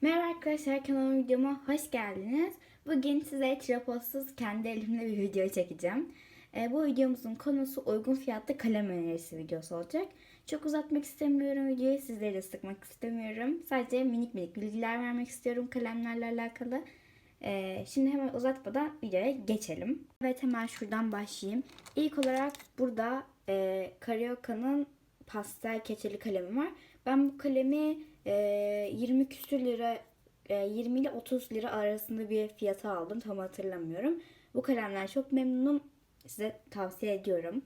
Merhaba arkadaşlar kanalıma videoma hoş geldiniz. Bugün size tripozsuz kendi elimle bir video çekeceğim. Ee, bu videomuzun konusu uygun fiyatlı kalem önerisi videosu olacak. Çok uzatmak istemiyorum videoyu, sizleri de sıkmak istemiyorum. Sadece minik minik bilgiler vermek istiyorum kalemlerle alakalı. Ee, şimdi hemen uzatmadan videoya geçelim. Evet hemen şuradan başlayayım. İlk olarak burada e, Carioca'nın pastel keçeli kalemi var. Ben bu kalemi e, 20 küsür lira e, 20 ile 30 lira arasında bir fiyata aldım. Tam hatırlamıyorum. Bu kalemden çok memnunum. Size tavsiye ediyorum.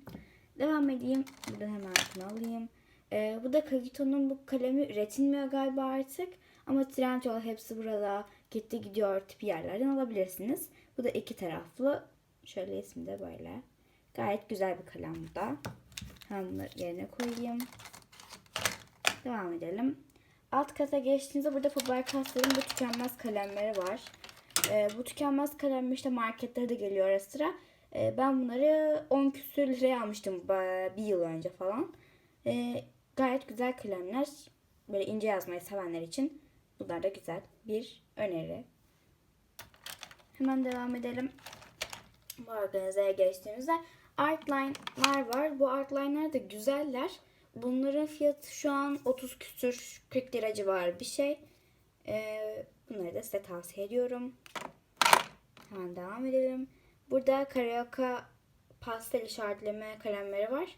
Devam edeyim. Buradan hemen şunu alayım. E, bu da Kagito'nun bu kalemi üretilmiyor galiba artık. Ama Trendyol hepsi burada gitti gidiyor tipi yerlerden alabilirsiniz. Bu da iki taraflı. Şöyle ismi de böyle. Gayet güzel bir kalem bu da. Hemen yerine koyayım. Devam edelim. Alt kata geçtiğinizde burada Faber-Castell'in bu tükenmez kalemleri var. Ee, bu tükenmez kalemler işte marketlere de geliyor ara sıra. Ee, ben bunları 10 küsür liraya almıştım bir yıl önce falan. Ee, gayet güzel kalemler. Böyle ince yazmayı sevenler için bunlar da güzel bir öneri. Hemen devam edelim. Bu organizeye geçtiğimizde Artline'lar var. Bu Artline'lar da güzeller. Bunların fiyatı şu an 30 küsür 40 lira civarı bir şey. Ee, bunları da size tavsiye ediyorum. Hemen devam edelim. Burada Carioca pastel işaretleme kalemleri var.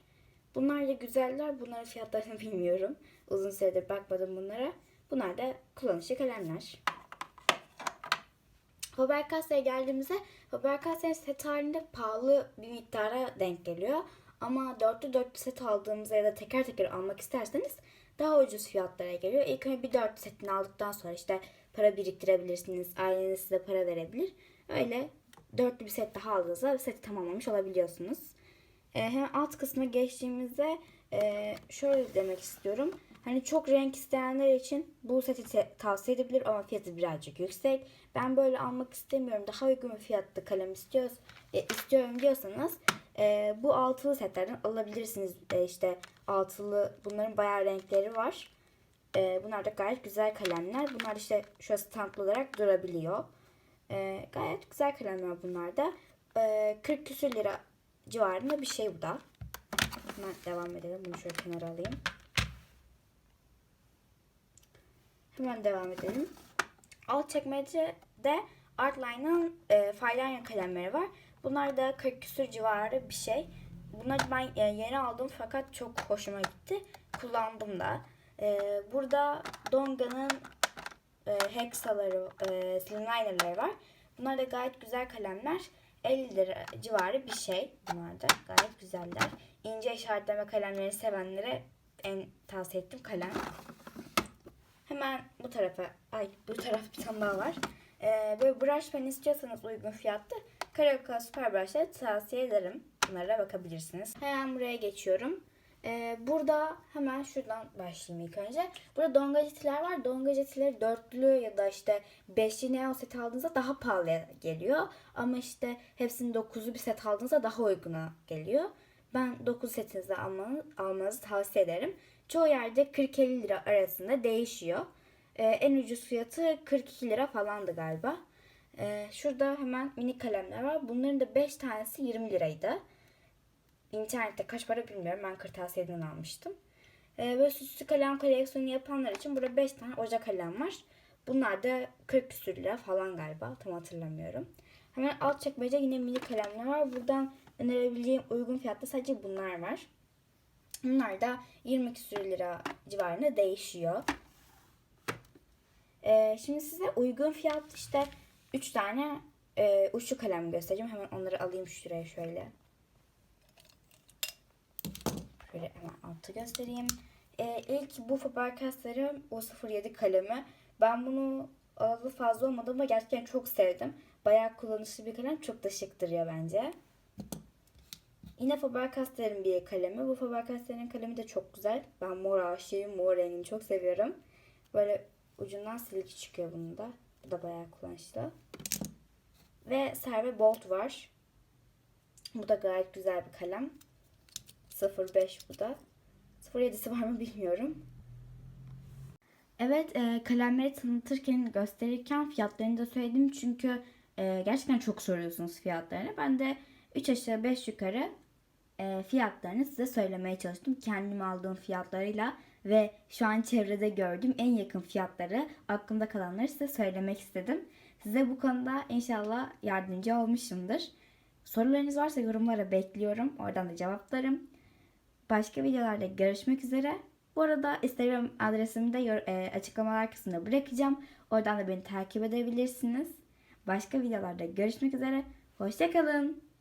Bunlar da güzeller. Bunların fiyatlarını bilmiyorum. Uzun süredir bakmadım bunlara. Bunlar da kullanışlı kalemler. Faber-Castell'e geldiğimizde Faber-Castell set halinde pahalı bir miktara denk geliyor. Ama dörtlü dörtlü set aldığımızda ya da teker teker almak isterseniz daha ucuz fiyatlara geliyor. İlk önce bir dörtlü setini aldıktan sonra işte para biriktirebilirsiniz. Aileniz size para verebilir. Öyle dörtlü bir set daha aldığınızda seti tamamlamış olabiliyorsunuz. Ee, hemen alt kısmına geçtiğimizde e, şöyle demek istiyorum. Hani çok renk isteyenler için bu seti tavsiye edebilir ama fiyatı birazcık yüksek. Ben böyle almak istemiyorum. Daha uygun bir fiyatlı kalem istiyoruz, e, istiyorum diyorsanız e, bu altılı setlerden alabilirsiniz. E, işte altılı bunların bayağı renkleri var. E, bunlar da gayet güzel kalemler. Bunlar işte şöyle stamplı olarak durabiliyor. E, gayet güzel kalemler bunlar da. E, 40 küsür lira civarında bir şey bu da. Hemen devam edelim. Bunu şöyle kenara alayım. Hemen devam edelim. Alt çekmecede Artline'ın e, Fireliner kalemleri var. Bunlar da 40 küsur civarı bir şey. Bunları ben e, yeni aldım fakat çok hoşuma gitti. Kullandım da. E, burada Donga'nın e, hexaları, e, slimlinerları var. Bunlar da gayet güzel kalemler. 50 lira civarı bir şey. Bunlar da gayet güzeller. İnce işaretleme kalemleri sevenlere en tavsiye ettiğim kalem. Hemen bu tarafa, ay bu taraf bir tane daha var. Ee, böyle brush pen istiyorsanız uygun fiyatlı Carioca Super Brush'ları tavsiye ederim. Bunlara bakabilirsiniz. Hemen buraya geçiyorum. Ee, burada hemen şuradan başlayayım ilk önce. Burada donga jetiler var. Donga jetileri dörtlü ya da işte beşli neon set aldığınızda daha pahalıya geliyor. Ama işte hepsinin dokuzlu bir set aldığınızda daha uyguna geliyor. Ben 9 setinizi almanız, almanızı tavsiye ederim. Çoğu yerde 40-50 lira arasında değişiyor. Ee, en ucuz fiyatı 42 lira falandı galiba. Ee, şurada hemen mini kalemler var. Bunların da 5 tanesi 20 liraydı. İnternette kaç para bilmiyorum. Ben kırtasiyeden almıştım. Ee, böyle süslü kalem koleksiyonu yapanlar için burada 5 tane ocak kalem var. Bunlar da 40 küsür lira falan galiba. Tam hatırlamıyorum. Hemen alt çekmece yine mini kalemler var. Buradan önerebileceğim uygun fiyatta sadece bunlar var. Bunlar da 20 küsür lira civarında değişiyor. Ee, şimdi size uygun fiyat işte 3 tane e, uçlu kalem göstereceğim. Hemen onları alayım şuraya şöyle. Şöyle hemen altı göstereyim. Ee, ilk bu Faber-Castell'in O07 kalemi. Ben bunu alalı fazla olmadı ama gerçekten çok sevdim. Bayağı kullanışlı bir kalem. Çok da şık duruyor bence. Yine Faber-Castell'in bir kalemi. Bu Faber-Castell'in kalemi de çok güzel. Ben mor aşığıyım. Mor rengini çok seviyorum. Böyle ucundan silik çıkıyor bunun da. Bu da bayağı kullanışlı. Ve Serve Bolt var. Bu da gayet güzel bir kalem. 05 bu da. 07'si var mı bilmiyorum. Evet e, kalemleri tanıtırken gösterirken fiyatlarını da söyledim çünkü e, gerçekten çok soruyorsunuz fiyatlarını. Ben de 3 aşağı 5 yukarı e, fiyatlarını size söylemeye çalıştım. Kendim aldığım fiyatlarıyla ve şu an çevrede gördüğüm en yakın fiyatları aklımda kalanları size söylemek istedim. Size bu konuda inşallah yardımcı olmuşumdur. Sorularınız varsa yorumlara bekliyorum. Oradan da cevaplarım. Başka videolarda görüşmek üzere. Bu arada Instagram adresimi de e, açıklamalar kısmına bırakacağım. Oradan da beni takip edebilirsiniz. Başka videolarda görüşmek üzere. Hoşçakalın.